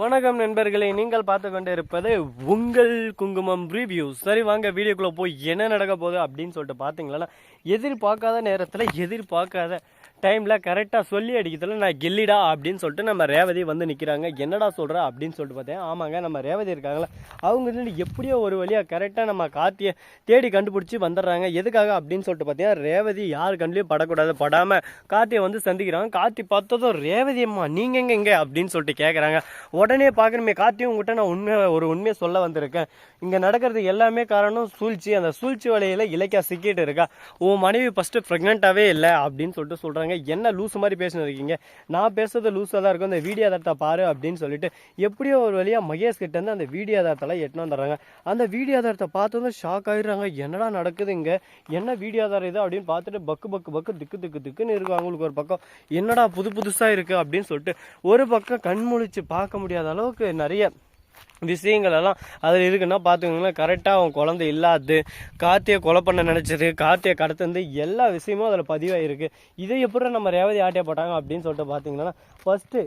வணக்கம் நண்பர்களே நீங்கள் பார்த்து கொண்டு இருப்பது உங்கள் குங்குமம் ரிவ்யூ சரி வாங்க வீடியோக்குள்ளே போய் என்ன நடக்க போகுது அப்படின்னு சொல்லிட்டு பார்த்தீங்களா எதிர்பார்க்காத நேரத்தில் எதிர்பார்க்காத டைமில் கரெக்டாக சொல்லி அடிக்கிறதுல நான் கில்லிடா அப்படின்னு சொல்லிட்டு நம்ம ரேவதி வந்து நிற்கிறாங்க என்னடா சொல்கிற அப்படின்னு சொல்லிட்டு பார்த்தேன். ஆமாங்க நம்ம ரேவதி இருக்காங்களா அவங்க இருந்து எப்படியோ ஒரு வழியாக கரெக்டாக நம்ம கார்த்தியை தேடி கண்டுபிடிச்சி வந்துடுறாங்க. எதுக்காக அப்படின்னு சொல்லிட்டு பார்த்தீங்கன்னா ரேவதி யார் கண்ட்லேயும் படக்கூடாது. படாமல் கார்த்தியை வந்து சந்திக்கிறாங்க கார்த்தி பார்த்ததும் ரேவதி அம்மா நீங்கள் எங்கே எங்கே அப்படின்னு சொல்லிட்டு கேட்குறாங்க உடனே பார்க்கணுமே கார்த்தியும் உங்கள்கிட்ட நான் உண்மை ஒரு உண்மையை சொல்ல வந்திருக்கேன். இங்கே நடக்கிறது எல்லாமே காரணம் சூழ்ச்சி. அந்த சூழ்ச்சி வலையில் இலக்கியா சிக்கிட்டு இருக்கா. உன் மனைவி ஃபஸ்ட்டு ப்ரெக்னெண்ட்டாகவே இல்லை அப்படின்னு சொல்லிட்டு சொல்கிறாங்க என்ன லூஸ் மாதிரி பேசினு இருக்கீங்க. நான் பேசுறது லூஸாக தான் இருக்கும். இந்த வீடியோ ஆதாரத்தை பாரு அப்படின்னு சொல்லிட்டு எப்படியோ ஒரு வழியாக மகேஷ் கிட்ட இருந்து அந்த வீடியோ ஆதாரத்தெல்லாம் எட்டுன்னு வந்துடுறாங்க. அந்த வீடியோ ஆதாரத்தை பார்த்ததும் ஷாக் ஆயிடுறாங்க. என்னடா நடக்குது இங்கே? என்ன வீடியோ ஆதாரம் இது அப்படின்னு பார்த்துட்டு பக்கு பக்கு பக்கு திக்கு திக்கு திக்குன்னு இருக்கும் அவங்களுக்கு ஒரு பக்கம். என்னடா புது புதுசாக இருக்குது அப்படின்னு சொல்லிட்டு ஒரு பக்கம் கண் முழிச்சு பார்க்க முடியாத அளவுக்கு நிறைய விஷயங்கள் எல்லாம் அதில் இருக்குன்னா பார்த்துக்கோங்களேன் கரெக்டாக அவன் குழந்தை இல்லாது கார்த்தியை கொலை பண்ண நினச்சது கார்த்தியை கடத்துந்து எல்லா விஷயமும் அதில் பதிவாகிருக்கு இதை எப்படி நம்ம ரேவதி ஆட்டிய போட்டாங்க அப்படின்னு சொல்லிட்டு பார்த்தீங்கன்னா ஃபஸ்ட்டு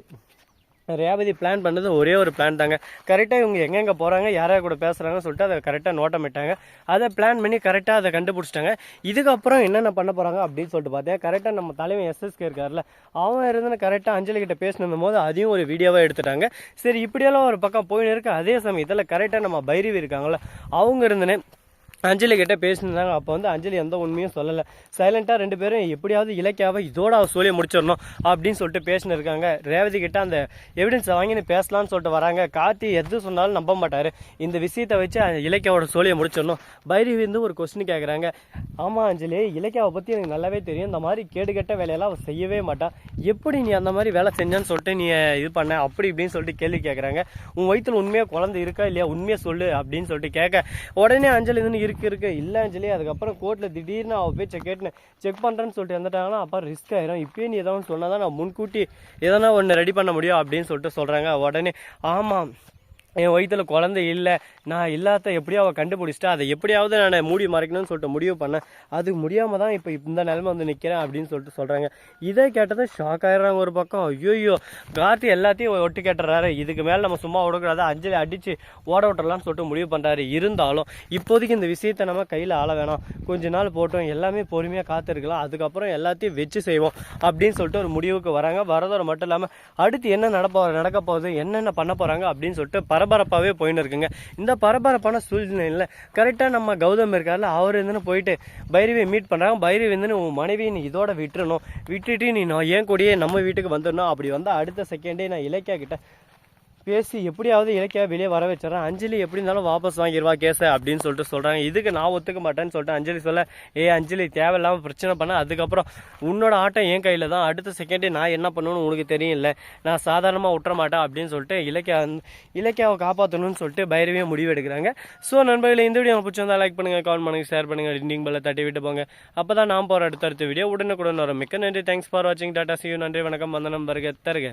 ரேவதி பிளான் பண்ணது ஒரே ஒரு பிளான் தாங்க. கரெக்டாக இவங்க எங்கெங்கே போகிறாங்க யாராவது கூட பேசுகிறாங்கன்னு சொல்லிட்டு அதை கரெக்டாக நோட்டமிட்டாங்க அதை பிளான் பண்ணி கரெக்டாக அதை கண்டுபிடிச்சிட்டாங்க. இதுக்கப்புறம் என்னென்ன பண்ண போகிறாங்க அப்படின்னு சொல்லிட்டு பார்த்தேன். கரெக்டாக நம்ம தலைவன் எஸ்எஸ்கே இருக்கார்ல அவன் இருந்து கரெக்டாக அஞ்சலி கிட்ட பேசினும் போது அதையும் ஒரு வீடியோவாக எடுத்துட்டாங்க. சரி இப்படியெல்லாம் ஒரு பக்கம் போயின்னு இருக்கு. அதே சமயத்தில் கரெக்டாக நம்ம பைரவி இருக்காங்களே அவங்க இருந்தனே அஞ்சலி கிட்ட பேசியிருந்தாங்க. அப்போ வந்து அஞ்சலி எந்த உண்மையும் சொல்லலை. சைலண்ட்டாக ரெண்டு பேரும் எப்படியாவது இலக்கியாவை இதோட அவ சொல்லிய முடிச்சிடணும் அப்படின்னு சொல்லிட்டு பேசினு இருக்காங்க ரேவதி கிட்ட அந்த எவிடன்ஸை வாங்கின்னு பேசலாம்னு சொல்லிட்டு வராங்க. கார்த்தி எது சொன்னாலும் நம்ப மாட்டார். இந்த விஷயத்தை வச்சு அந்த இலக்கியாவோட சோழியை முடிச்சிடணும். பைரவி வந்து ஒரு கொஸ்டின் கேட்குறாங்க ஆமாம் அஞ்சலி இலக்கியாவை பற்றி எனக்கு நல்லாவே தெரியும். இந்த மாதிரி கேடுகட்ட வேலையெல்லாம் அவள் செய்யவே மாட்டான் எப்படி நீ அந்த மாதிரி வேலை செஞ்சான்னு சொல்லிட்டு நீ இது பண்ண? அப்படி இப்படின்னு சொல்லிட்டு கேள்வி கேட்குறாங்க உன் வயிற்றில் உண்மையாக குழந்தை இருக்கா இல்லையா? உண்மையாக சொல்லு அப்படின்னு சொல்லிட்டு கேட்க உடனே அஞ்சலி இருந்து இருக்கு இருக்கு. இல்லைன்னு சொல்லி அதுக்கப்புறம் கோர்ட்டில் திடீர்னு அவள் போய் செக் கேட்டு செக் பண்ணுறேன்னு சொல்லிட்டு வந்துட்டாங்கன்னா அப்போ ரிஸ்க் ஆயிரும். இப்பயே நீ ஏதாவது சொன்னால் தான் நான் முன்கூட்டி எதனா ஒன்று ரெடி பண்ண முடியும் அப்படின்னு சொல்லிட்டு சொல்கிறாங்க உடனே ஆமாம் என் வயிற்றுல குழந்தை இல்லை. நான் இல்லாத எப்படியோ அவள் கண்டுபிடிச்சிட்டா. அதை எப்படியாவது நான் மூடி மறைக்கணும்னு சொல்லிட்டு முடிவு பண்ணேன். அது முடியாமல் தான் இப்போ இந்த நிலைமை வந்து நிற்கிறேன் அப்படின்னு சொல்லிட்டு சொல்கிறாங்க இதை கேட்டதும் ஷாக் ஆகிடுறாங்க ஒரு பக்கம். ஐயோயோ கார்த்தி எல்லாத்தையும் ஒட்டு கேட்டுறாரு இதுக்கு மேலே நம்ம சும்மா விடக்கூடாது. அஞ்சலி அடித்து ஓட விட்டுறலாம்னு சொல்லிட்டு முடிவு பண்ணுறாரு இருந்தாலும் இப்போதைக்கு இந்த விஷயத்தை நம்ம கையில் ஆள வேணாம். கொஞ்ச நாள் போட்டோம். எல்லாமே பொறுமையாக காத்திருக்கலாம். அதுக்கப்புறம் எல்லாத்தையும் வச்சு செய்வோம் அப்படின்னு சொல்லிட்டு ஒரு முடிவுக்கு வராங்க. வரதோட மட்டும் இல்லாமல் அடுத்து என்ன நடப்போ நடக்க போகுது என்னென்ன பண்ண போகிறாங்க அப்படின்னு சொல்லிட்டு பர பரபரப்பாகவே போயின்னு இருக்குங்க இந்த பரபரப்பான சூழ்நிலையில் கரெக்டாக நம்ம கௌதம் இருக்கார்ல அவர் இருந்துன்னு போயிட்டு பைரவியை மீட் பண்ணுறாங்க பைரவி வந்து உன் மனைவியை நீ இதோட விட்டுறணும். விட்டுட்டு நீ நான் ஏன் கூடயே நம்ம வீட்டுக்கு வந்துடணும். அப்படி வந்தால் அடுத்த செகண்டே நான் இலக்கியா கிட்ட பேசி எப்படியாவது இலக்கியா வெளியே வர வச்சிடறேன். அஞ்சலி எப்படி இருந்தாலும் வாபஸ் வாங்கிடுவா கேஸை அப்படின்னு சொல்லிட்டு சொல்கிறாங்க இதுக்கு நான் ஒத்துக்க மாட்டேன்னு சொல்லிட்டு அஞ்சலி சொல்ல ஏ அஞ்சலி தேவையில்லாமல் பிரச்சனை பண்ண. அதுக்கப்புறம் உன்னோட ஆட்டம் என் கையில் தான். அடுத்த செகண்டே நான் என்ன பண்ணணும்னு உனக்கு தெரியல நான் சாதாரணமாக விட்டுற மாட்டேன். அப்படின்னு சொல்லிட்டு இலக்கியா இலக்கியாவை காப்பாற்றணும்னு சொல்லிட்டு பைரவியை முடிவு எடுக்கிறாங்க ஸோ நண்பர்களே இந்த வீடியோ பிடிச்சிருந்தா லைக் பண்ணுங்கள் கமெண்ட் பண்ணுங்கள் ஷேர் பண்ணுங்கள் டிண்டிங் பெல்ல தட்டி விட்டு போங்க. அப்போ தான் நான் போகிற அடுத்தடுத்த வீடியோ உடனுக்குடன் வரும். மிக்க நன்றி. தேங்க்ஸ் ஃபார் வாட்சிங் டாட்டா சியூ நன்றி வணக்கம். வந்தனம். வருக தருக.